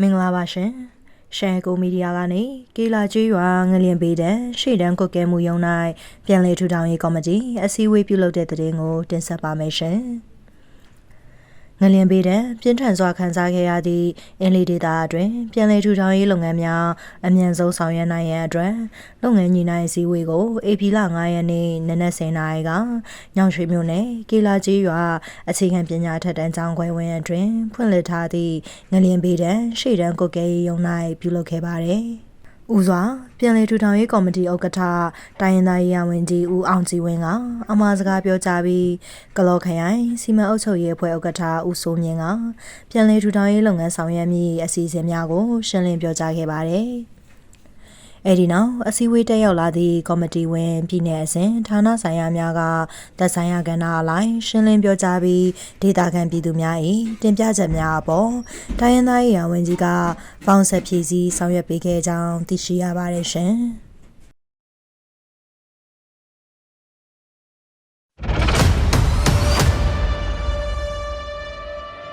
မင်္ဂလာပါရှင်ရှန်ကိုမီဒီယာကနေကေလာကျွေးရွာငလျင်ပေးတဲ့ရှေ့တန်းကုတ်ကဲမှုယုံ၌ပြန်လည်ထူထောင်ရေးကော်မတီအစည်းအဝေးပြုလုပ်တဲ့တဲ့တင်ကိုတင်ဆက်ပါမယ်ရှင် ငလျင်ပေးတဲ့ပြင်းထန်စွာခံစားခဲ့ရသည့်အင်းလီဒေတာအတွင်းပြန်လည်ထူထောင်ရေးလုပ်ငန်းများအမြန်ဆုံးဆောင်ရွက်နိုင်ရန်အတွက်လုပ်ငန်းညီနိုင်အစည်းအဝေးကိုအေပီလ9ရက်နေ့နနက်10:00နာရီကညောင်ရွှေမြို့နယ်ကေလာကြီးရွာအခြေခံပညာထက်တန်းကျောင်းခွဲဝင်းအတွင်းဖွင့်လှစ်ထားသည့်ငလျင်ပေးတဲ့ရှေ့တန်းကုတ်ကဲရေးရုံ၌ပြုလုပ်ခဲ့ပါတယ်။ ဦးစွာပြန်လည်ထူထောင်ရေးကော်မတီဥက္ကဋ္ဌတိုင်းရင်းသားရေးရဝန်ကြီးဦးအောင်ကြည်ဝင်းကအမှားစကားပြောကြားပြီးကလော်ခရိုင်စီမံအုပ်ချုပ်ရေးအဖွဲ့ဥက္ကဋ္ဌဦးစိုးမြင့်ကပြန်လည်ထူထောင်ရေးလုပ်ငန်းဆောင်ရွက်မည့်အစီအစဉ်များကိုရှင်းလင်းပြောကြားခဲ့ပါတယ်။ အဲဒီနောက်အစည်းအဝေးတက်ရောက်လာသည့်ကော်မတီဝင်ပြည်내အစဉ်ဌာနဆိုင်ရာများကသက်ဆိုင်ရာကဏ္ဍအလိုက်ရှင်းလင်းပြောကြားပြီးဒေတာခံပြည်သူများ၏တင်ပြချက်များအပေါ်တိုင်းရင်းသားရေးရာဝန်ကြီးကပေါင်းဆက်ဖြည့်ဆည်းဆောင်ရွက်ပေးခဲ့ကြောင်းသိရှိရပါတယ်ရှင်။